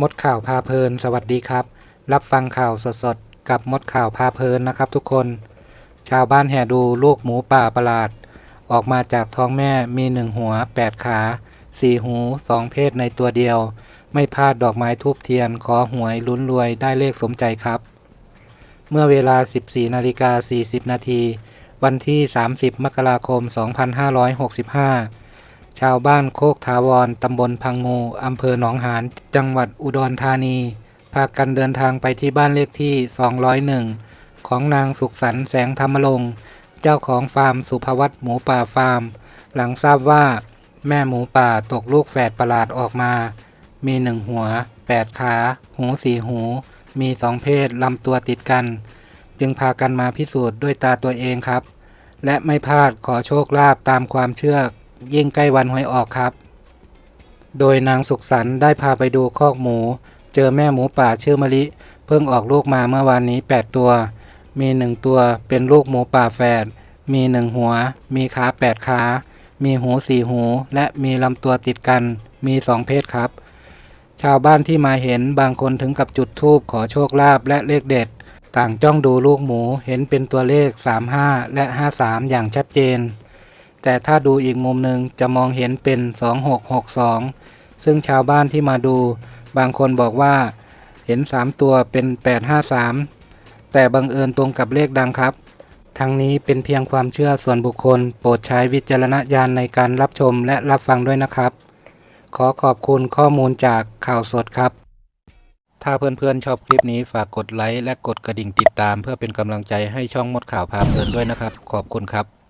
มดข่าวพาเพลิน สวัสดีครับ รับฟังข่าวสดๆ กับมดข่าวพาเพลินนะครับทุกคน ชาวบ้านแห่ดูลูกหมูป่าประหลาด ออกมาจากท้องแม่มีหนึ่งหัวแปดขาสี่หูสองเพศในตัวเดียว ไม่พลาดดอกไม้ทูบเทียน ขอหวยลุ้นรวยได้เลขสมใจครับ เมื่อเวลา 14นาฬิกา40นาทีวันที่ 30 มกราคม 2565 ชาวบ้านโคกถาวร ตำบลพังงู อำเภอหนองหาน จังหวัดอุดรธานี พากันเดินทางไปที่บ้านเลขที่ 201 ของนางสุขสันแสงธรรมลงค์เจ้าของฟาร์มสุภวัตหมูป่าฟาร์ม หลังทราบว่าแม่หมูป่าตกลูกแฝดประหลาดออกมา มีหนึ่งหัวแปดขา หูสี่หู มีสองเพศลำตัวติดกัน จึงพากันมาพิสูจน์ด้วยตาตัวเองครับ และไม่พลาดขอโชคลาภตามความเชื่อ ยิ่งใกล้วันหวยออกครับ โดยนางสุขสันต์ได้พาไปดูคอกหมู เจอแม่หมูป่าชื่อมะลิ เพิ่งออกลูกมาเมื่อวานนี้ 8 ตัว มีหนึ่งตัวเป็นลูกหมูป่าแฝด มีหนึ่งหัว มีขาแปดขา มีหูสี่หู และมีลำตัวติดกัน มีสองเพศครับ ชาวบ้านที่มาเห็นบางคนถึงกับจุดธูปขอโชคลาภและเลขเด็ด ต่างจ้องดูลูกหมูเห็นเป็นตัวเลข 35 และ 53 อย่างชัดเจน แต่ถ้าดูอีกมุมหนึ่งจะมองเห็นเป็น 2662 ซึ่งชาวบ้านที่มาดูบางคนบอกว่าเห็น 3 ตัวเป็น 853 แต่บังเอิญตรงกับเลขดังครับ ทั้งนี้เป็นเพียงความเชื่อส่วนบุคคล โปรดใช้วิจารณญาณในการรับชมและรับฟังด้วยนะครับ ขอขอบคุณข้อมูลจากข่าวสดครับ ถ้าเพื่อนๆชอบคลิปนี้ฝากกดไลค์และกดกระดิ่งติดตาม เพื่อเป็นกำลังใจให้ช่องมดข่าวพาเพลินด้วยนะครับ ขอบคุณครับ